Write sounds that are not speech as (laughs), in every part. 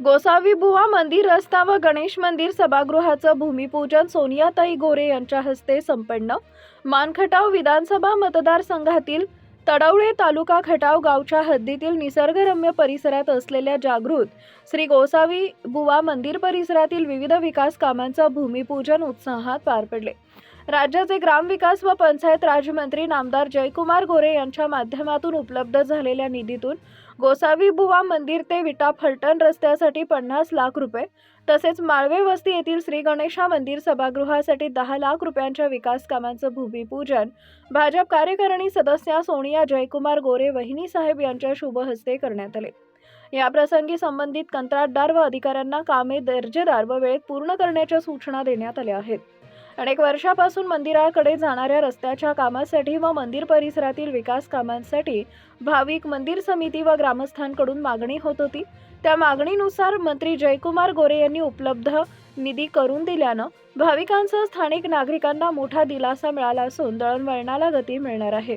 गोसावी बुवा मंदिर रस्ता व गणेश मंदिर सभागृहाचं भूमिपूजन सोनियाताई गोरे यांच्या हस्ते संपन्न. मानखटाव विधानसभा मतदारसंघातील तडवळे तालुका खटाव गावच्या हद्दीतील निसर्गरम्य परिसरात असलेल्या जागृत श्री गोसावी बुवा मंदिर परिसरातील विविध विकास कामांचं भूमिपूजन उत्साहात पार पडले. राज्याचे ग्रामविकास व पंचायत राजमंत्री नामदार जयकुमार गोरे यांच्या माध्यमातून उपलब्ध झालेल्या निधीतून गोसावी बुवा मंदिर ते विटा फलटण रस्त्यासाठी पन्नास लाख रुपये तसेच माळवे वस्ती येथील श्री गणेशा मंदिर सभागृहासाठी दहा लाख रुपयांच्या विकास कामांचं भूमिपूजन भाजप कार्यकारिणी सदस्या सोनिया जयकुमार गोरे वहिनी साहेब यांच्या शुभ हस्ते करण्यात आले. या प्रसंगी संबंधित कंत्राटदार व अधिकाऱ्यांना कामे दर्जेदार व वेळेत पूर्ण करण्याच्या सूचना देण्यात आल्या आहेत. अनेक वर्षापासून मंदिराकडे जाणाऱ्या रस्त्याच्या कामासाठी व मंदिर परिसरातील विकास कामांसाठी भाविक मंदिर समिती व ग्रामस्थांकडून मागणी होत होती. त्या मागणीनुसार मंत्री जयकुमार गोरे यांनी उपलब्ध निधी करून दिल्यानं भाविकांसह स्थानिक नागरिकांना मोठा दिलासा मिळाला असून दळणवळणाला गती मिळणार आहे.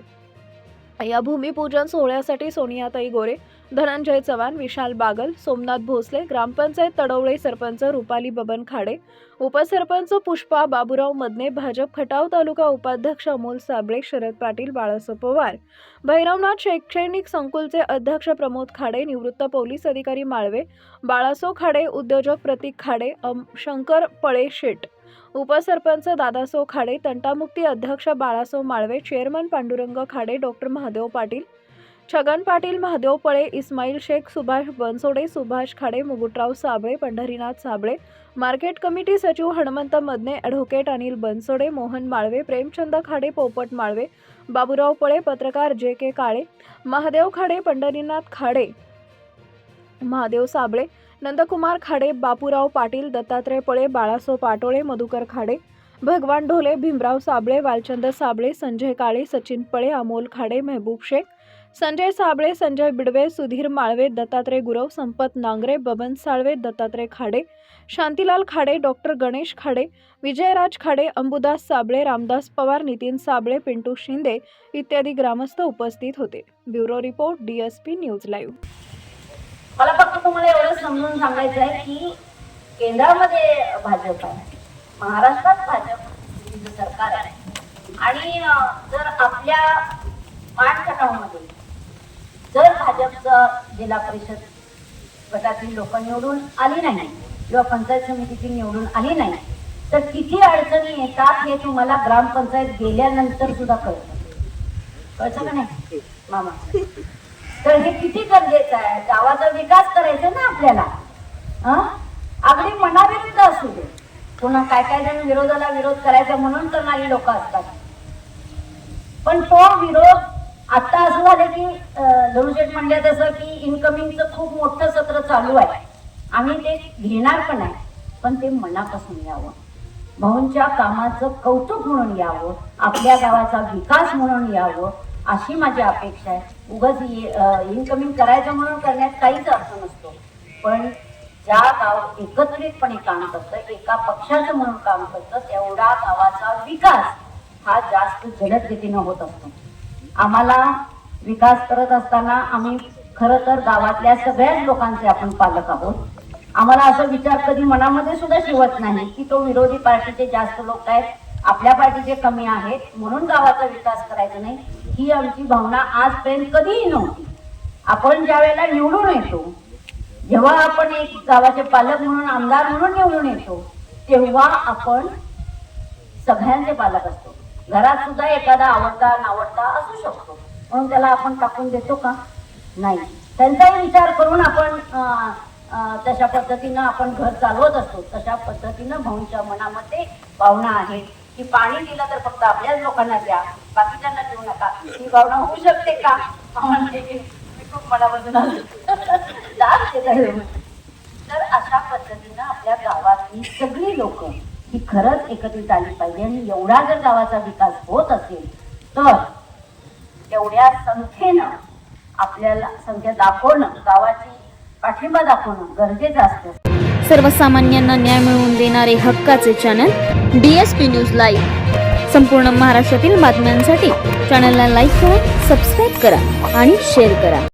या भूमिपूजन सोहळ्यासाठी सोनियाताई गोरे धनंजय चव्हाण विशाल बागल सोमनाथ भोसले ग्रामपंचायत तडवळे सरपंच रुपाली बबन खाडे उपसरपंच पुष्पा बाबुराव मदने भाजप खटाव तालुका उपाध्यक्ष अमोल साबळे शरद पाटील बाळासाहेब पवार भैरवनाथ शैक्षणिक संकुलचे अध्यक्ष प्रमोद खाडे निवृत्त पोलीस अधिकारी माळवे बाळासो खाडे उद्योजक प्रतीक खाडे अम शंकर पळे शेट उपसरपंच दादासो खाडे तंटामुक्ती अध्यक्ष Balaso Malwe chairman Pandurang Khade doctor Mahadev Patil Chhagan Patil Mahadev Pale Ismail Shaikh Subhash Bansode Subhash Khade Mugutrao Sable Pandharinath Sable market committee सचिव हनुमंत मदने ॲडव्होकेट अनिल बनसोडे मोहन माळवे प्रेमचंद खाडे पोपट माळवे बाबुराव पळे पत्रकार जे के काळे महादेव खाडे पंढरीनाथ खाडे महादेव साबळे नंदकुमार खाडे बापूराव पाटील दत्तात्रय पळे बाळासो पाटोळे मधुकर खाडे भगवान ढोले भीमराव साबळे वालचंद साबळे संजय काळे सचिन पळे अमोल खाडे मेहबूब शेख संजय साबळे संजय बिडवे सुधीर माळवे दत्तात्रय गुरव संपत नांगरे बबन साळवे दत्तात्रय खाडे शांतीलाल खाडे डॉक्टर गणेश खाडे विजयराज खाडे अंबुदास साबळे रामदास पवार नितीन साबळे पिंटू शिंदे इत्यादी ग्रामस्थ उपस्थित होते. Bureau report DSP news live. मला फक्त तुम्हाला एवढं समजून सांगायचं आहे की केंद्रामध्ये भाजप आहे महाराष्ट्रात भाजप सरकार आहे. आणि जर आपल्या मानखटावमध्ये जर भाजपचं जिल्हा परिषद गटातील लोक निवडून आली नाही किंवा पंचायत समितीची निवडून आली नाही तर किती अडचणी येतात हे तुम्हाला ग्रामपंचायत गेल्यानंतर सुद्धा कळतं. कळतं का नाही? मामा. तर हे किती गरजेचं आहे? गावाचा विकास करायचा ना आपल्याला. अगदी मनाविरुद्ध असू दे. पुन्हा काय काय जण विरोधाला विरोध करायचा म्हणून करणारी लोक असतात. पण तो विरोध आता असं झालं की अं, म्हणल्या तसं की इन्कमिंगचं खूप मोठं सत्र चालू आहे. आम्ही ते घेणार पण आहे पण ते मनापासून यावं. भाऊंच्या कामाचं कौतुक म्हणून यावं आपल्या गावाचा विकास म्हणून यावं अशी माझी अपेक्षा आहे. उगाच इनकमिंग करायचं म्हणून करण्यात काहीच अर्थ नसतो. पण ज्या गाव एकत्रितपणे काम करतं एका पक्षाचं म्हणून काम करतं तेवढा गावाचा विकास हा जास्त जलद गतीनं होत असतो. आम्हाला विकास करत असताना आम्ही खरं तर गावातल्या सगळ्याच लोकांचे आपण पालक आहोत. आम्हाला असं विचार कधी मनामध्ये सुद्धा शिवत नाही की तो विरोधी पार्टीचे जास्त लोक आहेत आपल्या पार्टीचे कमी आहेत म्हणून गावाचा विकास करायचा नाही. ही आमची भावना आजपर्यंत कधीही नव्हती. आपण ज्या वेळेला निवडून येतो जेव्हा आपण एक गावाचे पालक म्हणून आमदार म्हणून निवडून येतो तेव्हा आपण सगळ्यांचे पालक असतो. घरात सुद्धा एखादा आवडता नावडता असू शकतो. म्हणून त्याला आपण टाकून देतो का? नाही. त्यांचाही विचार करून आपण तशा पद्धतीनं आपण घर चालवत असतो. तशा पद्धतीनं भाऊंच्या मनामध्ये भावना आहे की पाणी दिलं तर फक्त आपल्याच लोकांना द्या. बाकीच्यांना देऊ नका. ही भावना होऊ शकते का? म्हणजे खूप (laughs) तर अशा पद्धतीनं आपल्या गावातली सगळी लोक ही खरंच एकत्रित आली पाहिजे. आणि एवढा जर गावाचा विकास होत असेल तर तेवढ्या संख्येनं आपल्याला संख्या दाखवणं गावाची पाठिंबा दाखवणं गरजेचं असतं. सर्वसामान्यांना न्याय मिळवून देणारे हक्काचे channel D S P news live संपूर्ण महाराष्ट्रातील बातम्यांसाठी चॅनलला लाईक करा सबस्क्राईब करा आणि शेअर करा.